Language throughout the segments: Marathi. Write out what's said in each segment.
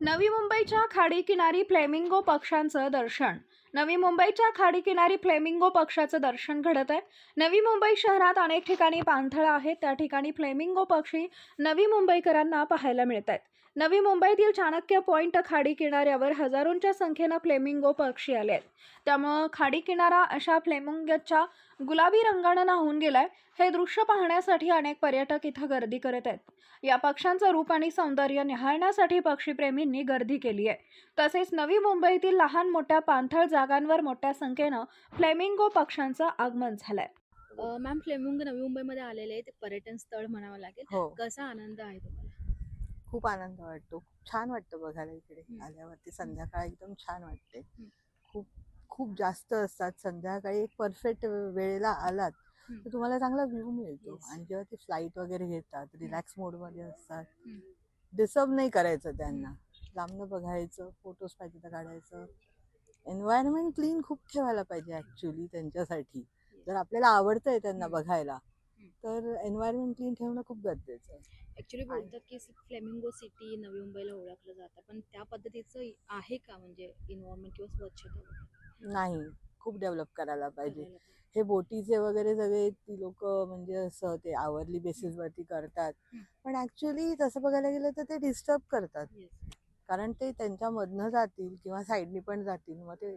नवी मुंबईच्या खाडीकिनारी फ्लेमिंगो पक्षांचं दर्शन. नवी मुंबईच्या खाडीकिनारी फ्लेमिंगो पक्षाचं दर्शन घडत आहे नवी मुंबई शहरात अनेक ठिकाणी पाणथळं आहेत. त्या ठिकाणी फ्लेमिंगो पक्षी नवी मुंबईकरांना पाहायला मिळत आहेत नवी मुंबईतील चाणक्य पॉईंट खाडी किनाऱ्यावर हजारोंच्या संख्येनं फ्लेमिंगो पक्षी आले आहेत. त्यामुळं खाडी किनारा अशा फ्लेमिंगोच्या गुलाबी रंगानं नाहून गेलाय. हे दृश्य पाहण्यासाठी अनेक पर्यटक इथं गर्दी करत आहेत. या पक्ष्यांचं रूप आणि सौंदर्य निहाळण्यासाठी पक्षीप्रेमींनी गर्दी केली आहे. तसेच नवी मुंबईतील लहान मोठ्या पाणथळ जागांवर मोठ्या संख्येनं फ्लेमिंगो पक्ष्यांचं आगमन झालंय. मॅम फ्लेमिंग नवी मुंबईमध्ये आलेले ते पर्यटन स्थळ म्हणावं लागेल. हो. कसा आनंद आहे तुम्हाला? खूप आनंद वाटतो खूप छान वाटतं बघायला इकडे. आल्यावरती संध्याकाळ एकदम छान वाटते. खूप खूप जास्त असतात संध्याकाळी एक परफेक्ट वेळेला आलात. तर तुम्हाला चांगला व्ह्यू मिळतो. आणि जेव्हा ते फ्लाईट वगैरे घेतात रिलॅक्स मोडमध्ये असतात. डिस्टर्ब नाही करायचं त्यांना लांबनं बघायचं फोटोज पाहिजे तर काढायचं एन्व्हायरमेंट क्लीन खूप ठेवायला पाहिजे ॲक्च्युली त्यांच्यासाठी जर आपल्याला आवडतंय त्यांना. बघायला तर एन्व्हायरमेंट क्लीन ठेवणं खूप गरजेचं आहे ऍक्च्युली बोलतात की फ्लेमिंगो सिटी नवी मुंबईला ओळखलं जातं पण त्या पद्धतीचं आहे का म्हणजे इन्व्हायरमेंट किंवा स्वच्छता? नाही खूप डेव्हलप करायला पाहिजे. हे बोटीचे वगैरे सगळे ती लोक म्हणजे असं ते आवरली बेसिस वरती करतात. पण ऍक्च्युली तसं बघायला गेलं तर ते डिस्टर्ब करतात. कारण ते त्यांच्यामधनं जातील किंवा साईडनी पण जातील मग ते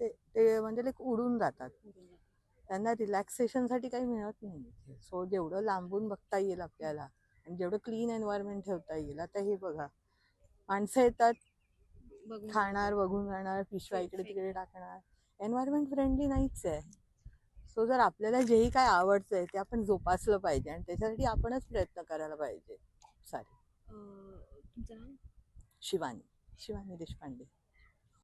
ते ते म्हणजे लाईक उडून जातात त्यांना रिलॅक्सेशनसाठी काही मिळत नाही. सो जेवढं लांबून बघता येईल आपल्याला आणि जेवढं क्लीन एन्व्हायरमेंट ठेवता येईल आता हे बघा. माणसं येतात खाणार बघून जाणार पिशव्या इकडे. तिकडे टाकणार. एन्व्हायरमेंट फ्रेंडली नाहीच आहे. सो जर आपल्याला जेही काय आवडतंय ते आपण जोपासलं पाहिजे आणि त्याच्यासाठी आपणच प्रयत्न करायला पाहिजे. सारे शिवानी. शिवानी देशपांडे.